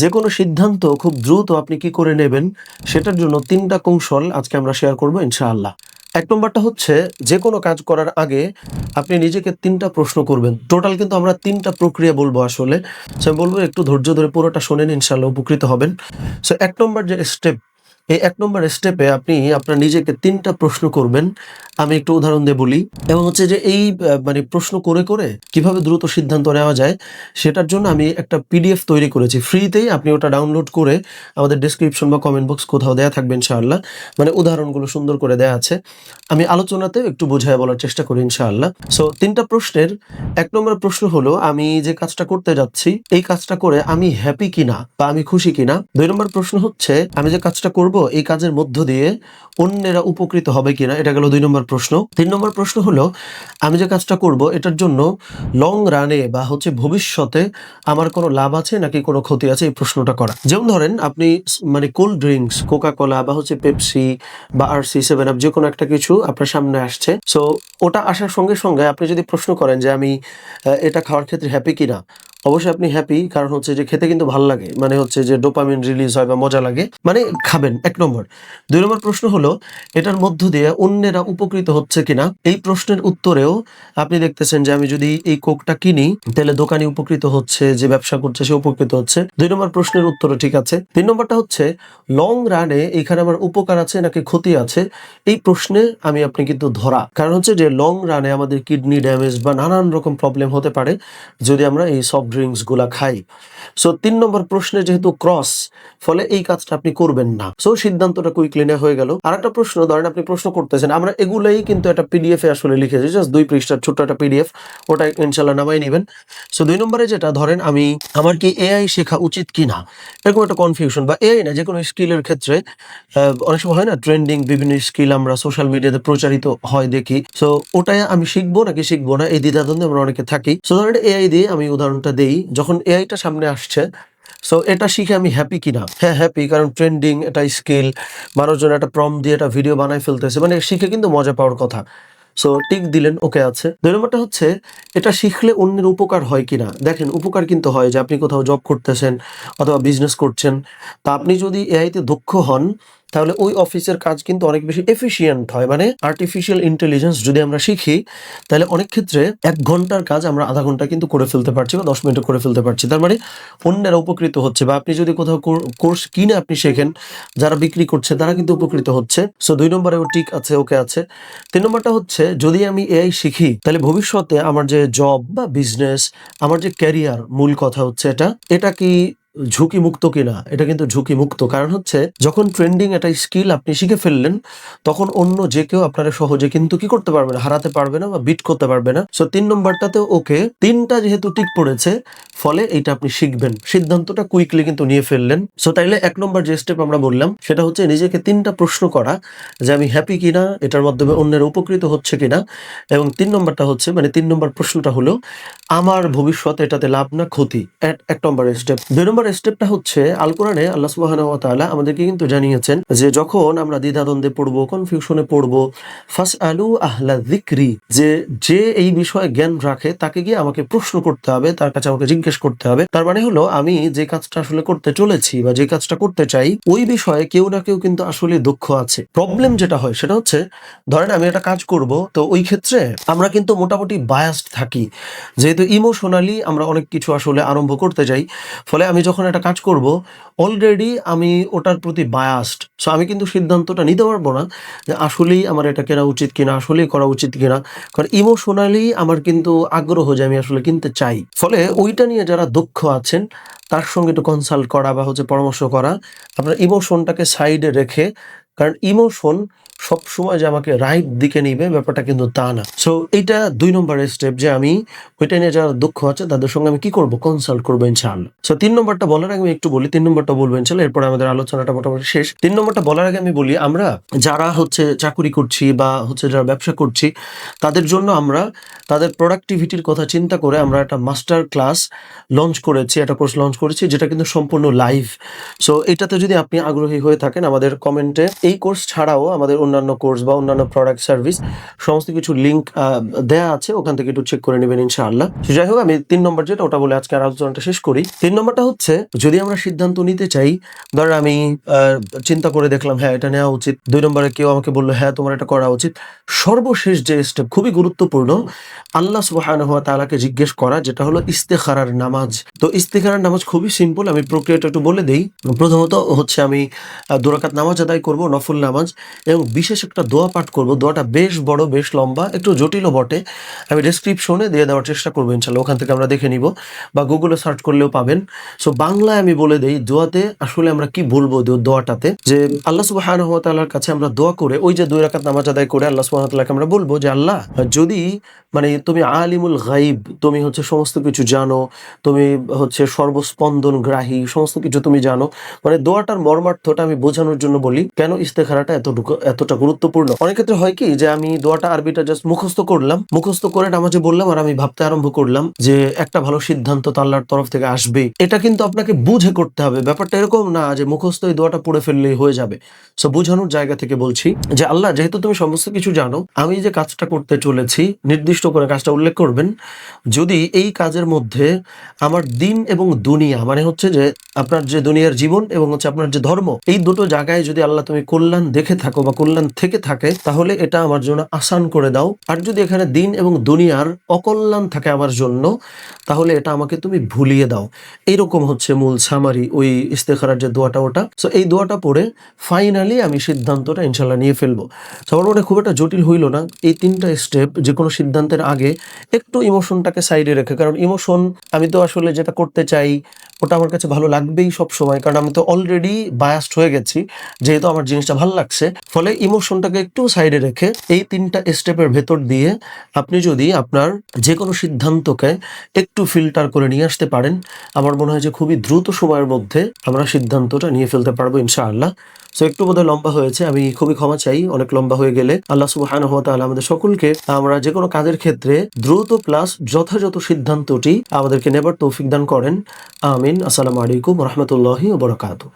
যে কোনো সিদ্ধান্ত খুব দ্রুত আপনি কি করে নেবেন, সেটার জন্য তিনটা কৌশল আজকে আমরা শেয়ার করব ইনশাআল্লাহ। এক নম্বরটা হচ্ছে যে কোনো কাজ করার আগে আপনি নিজেকে তিনটা প্রশ্ন করবেন। টোটাল কিন্তু আমরা তিনটা প্রক্রিয়া বলব আসলে। সে বলব একটু ধৈর্য ধরে পুরোটা শোনেন ইনশাল্লাহ উপকৃত হবেন। সো এক নম্বর যে স্টেপ এই এক নম্বর স্টেপে আপনি আপনার নিজেকে তিনটা প্রশ্ন করবেন। আমি একটু উদাহরণ দিয়ে বলি। এবং হচ্ছে যে এই মানে প্রশ্ন করে করে কীভাবে দ্রুত সিদ্ধান্ত নেওয়া যায়, সেটার জন্য আমি একটা পিডিএফ তৈরি করেছি। ফ্রিতেই আপনি ওটা ডাউনলোড করে আমাদের ডিসক্রিপশন বা কমেন্ট বক্স কোথাও দেওয়া থাকবে ইনশাআল্লাহ। মানে উদাহরণগুলো সুন্দর করে দেওয়া আছে। আমি আলোচনাতে একটু বোঝায় বলার চেষ্টা করি ইনশাআল্লাহ। সো তিনটা প্রশ্নের, এক নম্বর প্রশ্ন হলো, আমি যে কাজটা করতে যাচ্ছি, এই কাজটা করে আমি হ্যাপি কিনা বা আমি খুশি কিনা? দুই নম্বর প্রশ্ন হচ্ছে, আমি যে কাজটা করব এই কাজের মধ্য দিয়ে অন্যেরা উপকৃত হবে কিনা? এটা গেল দুই নম্বর প্রশ্ন। তিন নম্বর প্রশ্ন হলো, আমি যে কাজটা করব, এটার জন্য লং রানে বা হচ্ছে ভবিষ্যতে আমার কোনো লাভ আছে নাকি কোনো ক্ষতি আছে? এই প্রশ্নটা করা। যেমন ধরেন, আপনি মানে কোল্ড ড্রিঙ্কস কোকা কোলা বা হচ্ছে পেপসি বা আর সি সেভেন আপ যে কোনো একটা কিছু আপনার সামনে আসছে। সো ওটা আসার সঙ্গে সঙ্গে আপনি যদি প্রশ্ন করেন যে আমি এটা খাওয়ার ক্ষেত্রে হ্যাপি কিনা অবশ্যই আপনি হ্যাপি কারণ হচ্ছে যে খেতে কিন্তু ভালো লাগে। মানে হচ্ছে যে ডোপামিন রিলিজ হয় বা মজা লাগে। মানে খাবেন, এক নম্বর। দুই নম্বর প্রশ্ন হলো, এটার মধ্য দিয়ে অন্যেরা উপকৃত হচ্ছে কিনা? এই প্রশ্নের উত্তরেও আপনি দেখতেছেন যে আমি যদি এই কোকটা কিনি, তাহলে দোকানি উপকৃত হচ্ছে, যে ব্যবসা করছে সে উপকৃত হচ্ছে। দুই নম্বর প্রশ্নের উত্তরও ঠিক আছে। তিন নম্বরটা হচ্ছে লং রানে এখানে আমার উপকার আছে নাকি ক্ষতি আছে? এই প্রশ্নে আমি আপনি কিন্তু ধরা। কারণ হচ্ছে যে লং রানে আমাদের কিডনি ড্যামেজ বা নানান রকম প্রবলেম হতে পারে। যদি আমরা এই সফট ড্রিঙ্কসগুলা খাই। সো তিন নম্বর প্রশ্নে যেহেতু ক্রস ফলে এই কাজটা আপনি করবেন না। সো সিদ্ধান্তটা কুইকলি নেওয়া হয়ে গেল। আর একটা প্রশ্ন, ধরেন আপনি প্রশ্ন করতেছেন, আমরা এগুলোই কিন্তু একটা পিডিএফ এ আসলে লিখেছি জাস্ট দুই পৃষ্ঠার ছোট্ট একটা পিডিএফ ওটা ইনশাল্লাহ নামাই নেবেন। সো দুই নম্বরে যেটা, ধরেন আমি, আমার কি এআই শেখা উচিত কি না এরকম একটা কনফিউশন বা এআই না যে কোনো স্কিলের ক্ষেত্রে অনেক সময় হয় না ট্রেন্ডিং বিভিন্ন স্কিল আমরা সোশ্যাল মিডিয়াতে প্রচারিত হয় দেখি। সো ওটাই আমি শিখব নাকি শিখব না, এই দ্বিধাদ্বন্দ্বে আমরা অনেকে থাকি। সো ধরেন এআই দিয়ে আমি উদাহরণটা দেই, যখন এআইটা সামনে আসছে সো এটা শিখে আমি হ্যাপি কিনা? হ্যাঁ হ্যাপি কারণ ট্রেন্ডিং এটা স্কিল মানুষজন একটা প্রম দিয়ে একটা ভিডিও বানাই ফেলতেছে মানে শিখে কিন্তু মজা পাওয়ার কথা। সো টিক দিলেন ওকে আছে। দুই নম্বরটা হচ্ছে, এটা শিখলে অন্যের উপকার হয় কিনা? দেখেন, উপকার কিন্তু হয় যে আপনি কোথাও জব করতেছেন অথবা বিজনেস করছেন, তা আপনি যদি এআইতে দক্ষ হন তাহলে ওই অফিসের কাজ কিন্তু অনেক বেশি এফিসিয়েন্ট হয়। মানে আর্টিফিশিয়াল ইন্টেলিজেন্স যদি আমরা শিখি, তাহলে অনেক ক্ষেত্রে এক ঘণ্টার কাজ আমরা আধা ঘণ্টা কিন্তু করে ফেলতে পারছি বা দশ মিনিটে করে ফেলতে পারছি। তার মানে অন্যেরা উপকৃত হচ্ছে বা আপনি যদি কোথাও কোর্স কিনে আপনি শেখেন, যারা বিক্রি করছে তারা কিন্তু উপকৃত হচ্ছে। সো দুই নম্বরে ও ঠিক আছে, ওকে আছে। তিন নম্বরটা হচ্ছে, যদি আমি এআই শিখি, তাহলে ভবিষ্যতে আমার যে জব বা বিজনেস আমার যে ক্যারিয়ার মূল কথা হচ্ছে এটা এটা কি ঝুঁকি মুক্ত কিনা, এটা কিন্তু ঝুঁকি মুক্ত কারণ হচ্ছে, যখন ট্রেন্ডিং একটা স্কিল আপনি শিখে ফেললেন, তখন অন্য যে কেউ আপনারা সহজে কিন্তু কি করতে পারবে না, হারাতে পারবে না বা বিট করতে পারবে না। সো তিন নম্বরটাতে ওকে তিনটা যেহেতু টিক পড়েছে ফলে এইটা আপনি শিখবেন। সিদ্ধান্তটা কুইকলি কিন্তু নিয়ে ফেললেন। সো তাইলে এক নম্বর যে স্টেপ আমরা বললাম, সেটা হচ্ছে নিজেকে তিনটা প্রশ্ন করা, যে আমি হ্যাপি কিনা, এটার মাধ্যমে অন্যের উপকৃত হচ্ছে কিনা। এবং তিন নম্বরটা হচ্ছে মানে তিন নম্বর প্রশ্নটা হলো, আমার ভবিষ্যৎ এটাতে লাভ না ক্ষতি? এক নম্বর স্টেপ দুই নম্বর স্টেপটা হচ্ছে আল কোরআনে আল্লাহ তাআলা আমাদেরকে কিন্তু জানিয়েছেন, যে যখন আমরা দ্বিধাদ্বন্দ্বে পড়ব কনফিউশনে পড়ব ফাস আলু আহলা যিকরি, যে যে এই বিষয়ে জ্ঞান রাখে, তাকে গিয়ে আমাকে প্রশ্ন করতে হবে, তার কাছে আমাকে জিজ্ঞেস করতে হবে। তার মানে হলো, আমি যে কাজটা আসলে করতে চলেছি বা যে কাজটা করতে চাই, ওই বিষয়ে কেউ না কেউ কিন্তু আসলে দক্ষ আছে। প্রবলেম যেটা হয়, সেটা হচ্ছে, ধরেন আমি একটা কাজ করব, তো ওই ক্ষেত্রে আমরা কিন্তু মোটামুটি বায়াসড থাকি। যেহেতু ইমোশনালি আমরা অনেক কিছু আসলে আরম্ভ করতে যাই, ফলে আমি যখন একটা কাজ করব অলরেডি আমি ওটার প্রতি বায়াসড সো আমি কিন্তু সিদ্ধান্তটা নিতে পারব না যে আসলেই আমার এটা কেনা উচিত কিনা, আসলেই করা উচিত কিনা। কারণ ইমোশনালি আমার কিন্তু আগ্রহ যে আমি আসলে কিনতে চাই। ফলে ওইটা নিয়ে যারা দক্ষ আছেন, তার সঙ্গে একটু কনসাল্ট করা বা হচ্ছে পরামর্শ করা। আপনার ইমোশনটাকে সাইডে রেখে, কারণ ইমোশন সবসময় যে আমাকে রাইট দিকে নিবে, ব্যাপারটা কিন্তু তা না। সো এইটা দুই নম্বরের স্টেপ যে আমি ওইটা নিয়ে যারা দক্ষ আছে, তাদের সঙ্গে আমি কি করব? কনসাল্ট করব, ইনশাআল্লাহ। সো তিন নম্বরটা বলার আগে আমি একটু বলি, তিন নম্বরটা বলব ইনশাল্লাহ এরপর আমাদের আলোচনাটা মোটামুটি শেষ। তিন নম্বরটা বলার আগে আমি বলি, আমরা যারা হচ্ছে চাকুরি করছি বা হচ্ছে যারা ব্যবসা করছি, তাদের জন্য আমরা তাদের প্রোডাক্টিভিটির কথা চিন্তা করে আমরা একটা মাস্টার ক্লাস লঞ্চ করেছি, একটা কোর্স লঞ্চ করেছি, যেটা কিন্তু সম্পূর্ণ লাইভ সো এটাতে যদি আপনি আগ্রহী হয়ে থাকেন, আমাদের কমেন্টে এই কোর্স ছাড়াও আমাদের অন্য অন্যান্য কোর্স বা অন্যান্য প্রোডাক্ট সার্ভিস সমস্ত কিছু লিঙ্ক দেয়া আছে, ওখান থেকে একটু চেক করে নেবেন ইনশাআল্লাহ। যাই হোক, আমি তিন নম্বর যেটা, ওটা বলে আজকে আলোচনাটা শেষ করি। তিন নম্বরটা হচ্ছে, যদি আমরা সিদ্ধান্ত নিতে চাই, ধর আমি চিন্তা করে দেখলাম হ্যাঁ এটা নেওয়া উচিত। দুই নম্বরে কেউ আমাকে বলল হ্যাঁ তোমার এটা করা উচিত। সর্বশেষ যে স্টেপ খুবই গুরুত্বপূর্ণ, আল্লাহ সুবহানাহু ওয়া তাআলাকে জিজ্ঞেস করা, যেটা হলো ইস্তেখারার নামাজ। তো ইস্তেখারার নামাজ খুবই সিম্পল আমি প্রক্রিয়াটা একটু বলে দিই। প্রথমত হচ্ছে আমি দুরাকাত নামাজ আদায় করব, নফল নামাজ, এবং বিশেষ একটা দোয়া পাঠ করব। দোয়াটা বেশ বড়, বেশ লম্বা, একটু জটিলও বটে। আমি ডেসক্রিপশনে দিয়ে দেওয়ার চেষ্টা করব ইনশাল্লাহ, ওখান থেকে আমরা দেখে নিব বা গুগলে সার্চ করলেও পাবেন। সো বাংলায় আমি বলে দেই, দোয়াতে আসলে আমরা কি বলব দোয়াটাতে? যে আল্লাহ তাআলার কাছে আমরা দোয়া করে, ওই যে দুই রাকাত নামাজ আদায় করে আল্লাহ ওয়া আমরা বলব যে, আল্লাহ, যদি মানে তুমি আলিমুল গাইব তুমি হচ্ছে সমস্ত কিছু জানো, তুমি হচ্ছে সর্বস্পন্দন গ্রাহী সমস্ত কিছু তুমি জানো। মানে দোয়াটার মর্মার্থটা আমি বোঝানোর জন্য বলি, কেন ইস্তেখারাটা এতটুকু এতটা গুরুত্বপূর্ণ। অনেক ক্ষেত্রে হয় কি যে আমি দোয়াটা আরবিটা জাস্ট মুখস্থ করলাম, মুখস্থ করে নামাজে বললাম আর আমি ভাবতে আরম্ভ করলাম যে একটা ভালো সিদ্ধান্ত তো আল্লাহর তরফ থেকে আসবে এটা কিন্তু আপনাকে বুঝে করতে হবে। ব্যাপারটা এরকম না যে মুখস্থ এই দোয়াটা পড়ে ফেললেই হয়ে যাবে। সো বোঝানোর জায়গা থেকে বলছি যে আল্লাহ যেহেতু তুমি সমস্ত কিছু জানো, আমি যে কাজটা করতে চলেছি, নির্দিষ্ট করে কাজটা উল্লেখ করবেন, যদি এই কাজের মধ্যে আমার দিন এবং দুনিয়া মানে হচ্ছে যে আপনার যে দুনিয়ার জীবন এবং হচ্ছে আপনার যে ধর্ম, এই দুটো জায়গায় যদি আল্লাহ তুমি কল্যাণ দেখে থাকো বা কল্যাণ থেকে থাকে, তাহলে এটা আমার জন্য আসান করে দাও। আর যদি এখানে দিন এবং দুনিয়ার অকল্যাণ থাকে আমার জন্য, তাহলে এটা আমাকে তুমি ভুলিয়ে দাও। এইরকম হচ্ছে মূল সামারি ওই ইস্তেখারার যে দোয়াটা, ওটা। সো এই দোয়াটা পড়ে ফাইনালি আমি সিদ্ধান্তটা ইনশাল্লাহ নিয়ে ফেলব। সো আমার মনে খুব একটা জটিল হইল না। এই তিনটা স্টেপ যে কোনো সিদ্ধান্তের আগে একটু ইমোশনটাকে সাইডে রেখে, কারণ ইমোশন আমি তো আসলে যেটা করতে চাই ওটা আমার কাছে ভালো লাগবেই সব সময়। কারণ আমি তো অলরেডি বায়াস্ট হয়ে গেছি, যেহেতু আমার জিনিসটা ভালো লাগছে। ফলে ইমোশনটাকে একটু সাইডে রেখে এই তিনটা স্টেপের ভেতর দিয়ে আপনি যদি আপনার যে কোনো সিদ্ধান্তকে একটু ফিল্টার করে নিয়ে আসতে পারেন, আমার মনে হয় যে খুবই দ্রুত সময়ের মধ্যে আমরা সিদ্ধান্তটা নিয়ে ফেলতে পারব ইনশাআল্লাহ। সো একটু বোধহয় লম্বা হয়েছে। আমি খুবই ক্ষমা চাই, অনেক লম্বা হয়ে গেলে। আল্লাহ সুবাহান ওয়া তাআলা আমাদের সকলকে, আমরা যে কোনো কাজের ক্ষেত্রে দ্রুত প্লাস যথাযথ সিদ্ধান্তটি আমাদেরকে নেবার তৌফিক দান করেন। আমিন। আসসালামু আলাইকুম রহমতুল্লাহি ও বারাকাতুহু।